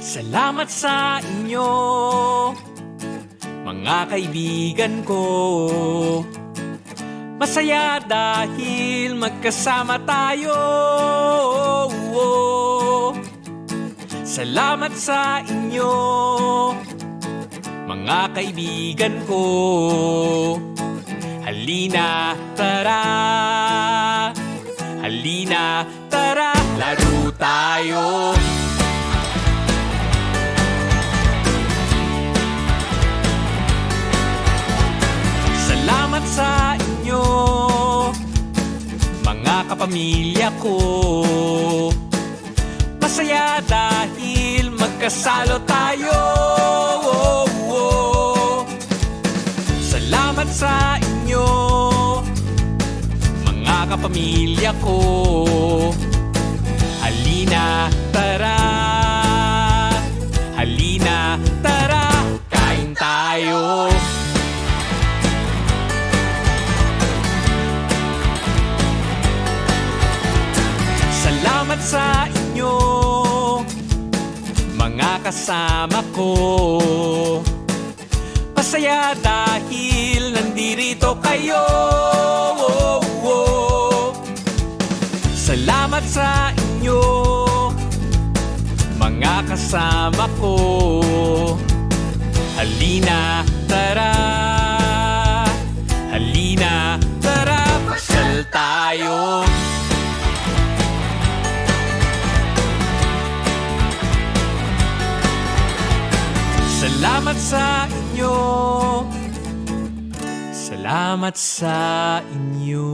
Salamat sa inyo, mga kaibigan ko. Masaya dahil magkasama tayo. Salamat sa inyo, mga kaibigan ko. Halina, tara. Halina, tara. Laro tayo. Mga kapamilya ko. Masaya dahil magkasalo tayo. Salamat sa inyo, mga kapamilya ko. Salamat sa inyo, mga kasama ko. Masaya dahil nandirito kayo. Salamat sa inyo, mga kasama ko. Salamat sa inyo. Salamat sa inyo.